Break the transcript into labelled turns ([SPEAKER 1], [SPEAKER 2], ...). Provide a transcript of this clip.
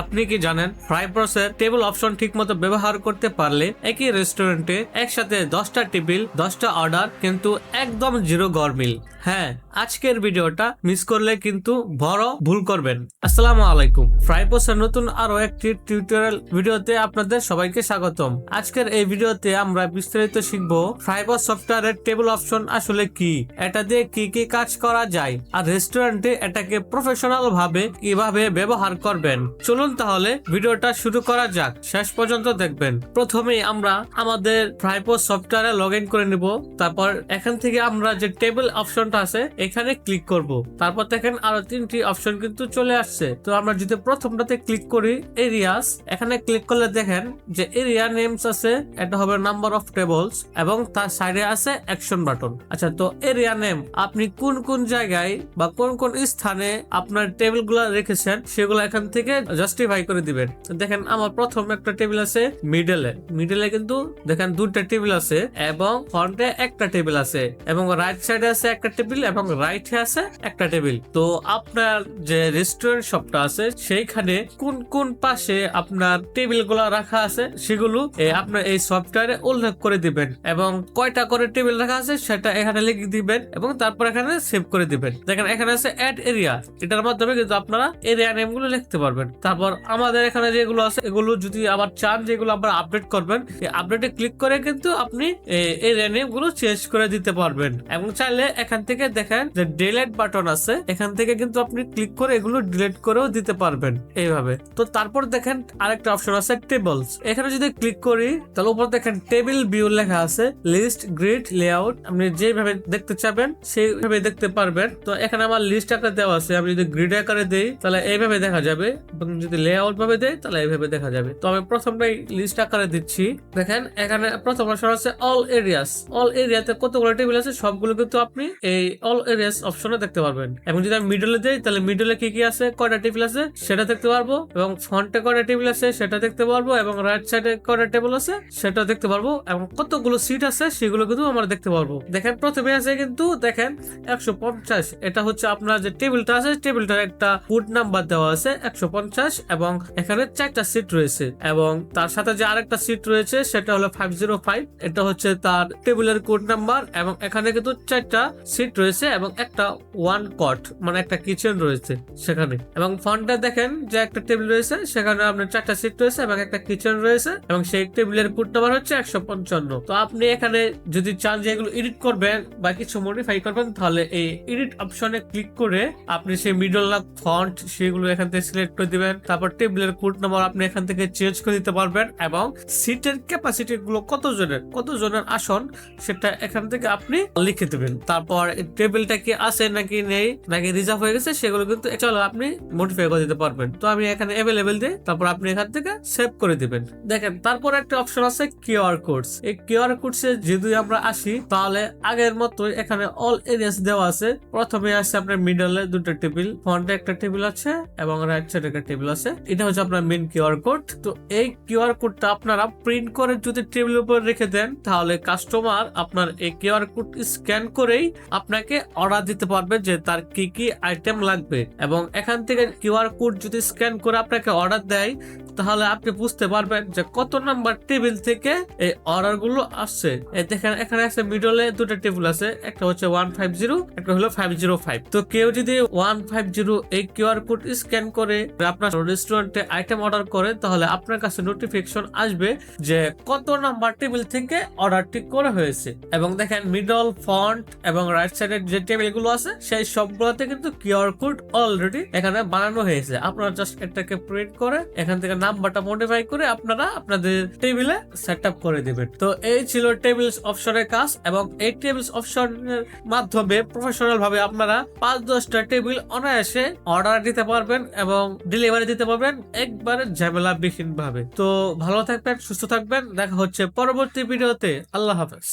[SPEAKER 1] আপনি কি জানেন ফ্রাইপ্রসের টেবিল অপশন ঠিকমতো ব্যবহার করতে পারলে একই রেস্টুরেন্টে একসাথে দশটা টেবিল দশটা অর্ডার কিন্তু একদম জিরো গরমিল হ্যাঁ আজকের ভিডিওটা মিস করলে কিন্তু বড় ভুল করবেন। আসসালামু আলাইকুম। ফ্রাইপ্রসের নতুন আরও একটি টিউটোরিয়াল ভিডিওতে আপনাদের সবাইকে স্বাগতম। আজকের এই ভিডিওতে আমরা বিস্তারিত শিখব ফ্রাইপ্রস সফটওয়্যারের টেবিল অপশন আসলে কি, এটা দিয়ে কি কি কাজ করা যায়, আর রেস্টুরেন্টে এটাকে প্রফেশনাল ভাবে কীভাবে ব্যবহার করবেন। চলুন তাহলে ভিডিওটা শুরু করা যাক। শেষ পর্যন্ত দেখবেন। প্রথমে আমরা আমাদের ফ্রাইপোস সফটওয়্যারে লগ ইন করে নিব। তারপর এখান থেকে আমরা যে টেবিল অপশনটা আছে, এখানে ক্লিক করব। তারপর দেখেন আরও তিনটি অপশন কিন্তু চলে আসছে। তো আমরা যদি প্রথমটাতে ক্লিক করি এরিয়াস এখানে ক্লিক করলে দেখেন যে এরিয়া নেমস আছে, এটা হবে নাম্বার অফ টেবলস এবং তার সাইডে আছে অ্যাকশন বাটন আচ্ছা তো এরিয়া নেম আপনি কোন কোন জায়গায় বা কোন কোন স্থানে আপনার টেবিলগুলো রেখেছেন, সেগুলো এখান থেকে জাস্টিফাই করে দিবেন। দেখেন, আমার প্রথম একটা টেবিল আছে মিডলে মিডলে কিন্তু, দেখেন দুটা টেবিল আছে এবং ফ্রন্টে একটা টেবিল আছে এবং রাইট সাইডে আছে একটা টেবিল এবং রাইটে আছে একটা টেবিল তো আপনার যে রেস্টুরেন্ট শপটা আছে, সেইখানে কোন কোন পাশে আপনার টেবিলগুলো রাখা আছে, সেগুলো আপনার এই সফটওয়্যারে উল্লেখ করে দিবেন এবং কয়টা করে টেবিল রাখা আছে, সেটা এখানে লিখে দিবেন এবং তারপর এখানে সেভ করে দিবেন। দেখেন, এখানে আছে অ্যাড এরিয়া এটার মাধ্যমে কিন্তু আপনারা এরিয়া নেমগুলো লিখতে পারবেন। তারপর আমাদের এখানে যেগুলো আছে, এগুলো যদি আবার চান, যেগুলো আবার আপডেট করবেন, এই আপডেটে ক্লিক করে কিন্তু আপনি এরিয়া নেমগুলো চেঞ্জ করে দিতে পারবেন। এবং চাইলে এখান থেকে দেখেন যে ডিলেট বাটন আছে, এখান থেকে কিন্তু আপনি ক্লিক করে এগুলো ডিলিট করেও দিতে পারবেন এইভাবে। তো তারপর দেখেন আরেকটা অপশন আছে টেবলস এখানে যদি ক্লিক করি, তাহলে উপর দেখেন টেবিল ভিউ লেখা আছে লিস্ট গ্রিড লেআউট আপনি যেভাবে দেখতে চাবেন, সেইভাবে দেখতে পারবেন। তো এখানে আমার লিস্ট আকারে দেওয়া আছে, আমি যদি গ্রিড আকারে দেই, তাহলে এইভাবে দেখা যাবে। যদি লেআউট ভাবে দেই তাহলে এইভাবে দেখা যাবে। তো আমি প্রথমটাই লিস্ট আকারে দিচ্ছি। দেখেন, এখানে প্রথম অপশন আছে অল এরিয়াস অল এরিয়াতে কতগুলো টেবিল আছে, সবগুলো কিন্তু আপনি এই অল এরিয়াস অপশনে দেখতে পারবেন। এবং যদি আমি মিডলে দেই, তাহলে মিডলে কি কি আছে, কয়টা টেবিল আছে, সেটা দেখতে পারব। এবং ফ্রন্টে কয়টা টেবিল আছে, সেটা দেখতে পারব। এবং রাইট সাইডে কয়টা টেবিল আছে, সেটা দেখতে পারব। এবং কতগুলো সিট আছে, সেগুলো কিন্তু আমরা দেখতে পারব। দেখেন, প্রথমে আছে কিন্তু, দেখেন, একশো পঞ্চাশ। এটা হচ্ছে আপনার যে টেবিলটা আছে টেবিলটার একটা ফুড নাম্বার দেওয়া আছে, একশো পঞ্চাশ। এবং এখানে চারটা সিট রয়েছে এবং তার সাথে যে আরেকটা সিট রয়েছে সেটা হলো ফাইভ জিরো ফাইভ এটা হচ্ছে তার টেবিলের কোড নাম্বার এবং এখানে কিন্তু চারটা সিট রয়েছে এবং একটা ওয়ান কট মানে একটা কিচেন রয়েছে সেখানে। এবং ফ্রন্টে দেখেন যে একটা টেবিল রয়েছে, সেখানে আপনার চারটা সিট রয়েছে এবং একটা কিচেন রয়েছে এবং সেই টেবিলের কোড নাম্বার হচ্ছে একশো পঞ্চান্ন। তো আপনি এখানে যদি চান যে এগুলো এডিট করবেন বা কিছু মডিফাই করবেন, তাহলে এই এডিট অপশনে ক্লিক করে আপনি সেই মিডল ফন্ট সেগুলো এখান থেকে সিলেক্ট করে দিবেন। তারপর টেবিলের কোড নাম্বার আপনি এখান থেকে চেঞ্জ করে দিতে পারবেন এবং সিটের ক্যাপাসিটি গুলো কত জনের কত জনের আসন সেটা এখান থেকে আপনি লিখে দেবেন। তারপর টেবিলটা কি আছে নাকি নেই, নাকি রিজার্ভ হয়ে গেছে সেগুলো কিন্তু চলো আপনি মডিফাই করে দিতে পারবেন। তো আমি এখানে অ্যাভেলেবেল দিই তারপর আপনি এখান থেকে সেভ করে দিবেন। দেখেন, তারপর একটা অপশন আছে কিউআর কোডস এই কিউআর কোডস এ যদি আমরা আসি, তাহলে আগের মতো এখানে অল এরিয়াস দেওয়া আছে। প্রথমে আছে আপনার মিডলে দুটো টেবিল ফ্রন্টে একটা টেবিল আছে এবং রাইট সাইডে একটা টেবিল আছে। এটা হচ্ছে আপনার মেন কিউআর কোড তো এই কিউআর কোডটা আপনারা প্রিন্ট করে যদি টেবিলের উপর রেখে দেন, তাহলে কাস্টমার আপনার এই কিউআর কোড স্ক্যান করেই আপনাকে অর্ডার দিতে পারবে যে তার কি কি আইটেম লাগবে। এবং এখান থেকে কিউআর কোড যদি স্ক্যান করে আপনাকে অর্ডার দেয় তাহলে আপনি বুঝতে পারবেন যে কত নাম্বার টেবিল থেকে এই অর্ডারগুলো আসছে। দেখেন, এখানে আছে মিডলে দুটো টেবিল আছে, একটা হচ্ছে ওয়ান ফাইভ জিরো একটা হলো ফাইভ জিরো ফাইভ তো কেউ যদি ওয়ান ফাইভ জিরো এই কিউআর কোড স্ক্যান করে আপনার রেস্টুরেন্টে আইটেম অর্ডার করে, তাহলে আপনার কাছে নোটিফিকেশন আসবে যে কত নাম্বার টেবিল থেকে অর্ডারটি করা হয়েছে। এবং দেখেন মিডল ফন্ট এবং রাইট সাইডের যে টেবিলগুলো আছে, সেই সবগুলোতে কিন্তু কিউআর কোড অলরেডি এখানে বানানো হয়েছে। আপনারা জাস্ট এটাকে প্রিন্ট করে এখান থেকে নাম্বারটা মডিফাই করে আপনারা আপনাদের টেবিলে সেট আপ করে দিবেন। তো এই ছিল টেবিলস অপশনের কাজ এবং এই টেবিলস অপশনের মাধ্যমে প্রফেশনাল ভাবে আপনারা পাঁচ দশটা টেবিল অনায়াসে অর্ডার দিতে পারবেন এবং ডেলিভারি দিতে পারবেন একবারে ঝামেলা বিহীন ভাবে তো ভালো থাকবেন, সুস্থ থাকবেন, দেখা হচ্ছে পরবর্তী ভিডিওতে আল্লাহ হাফেজ।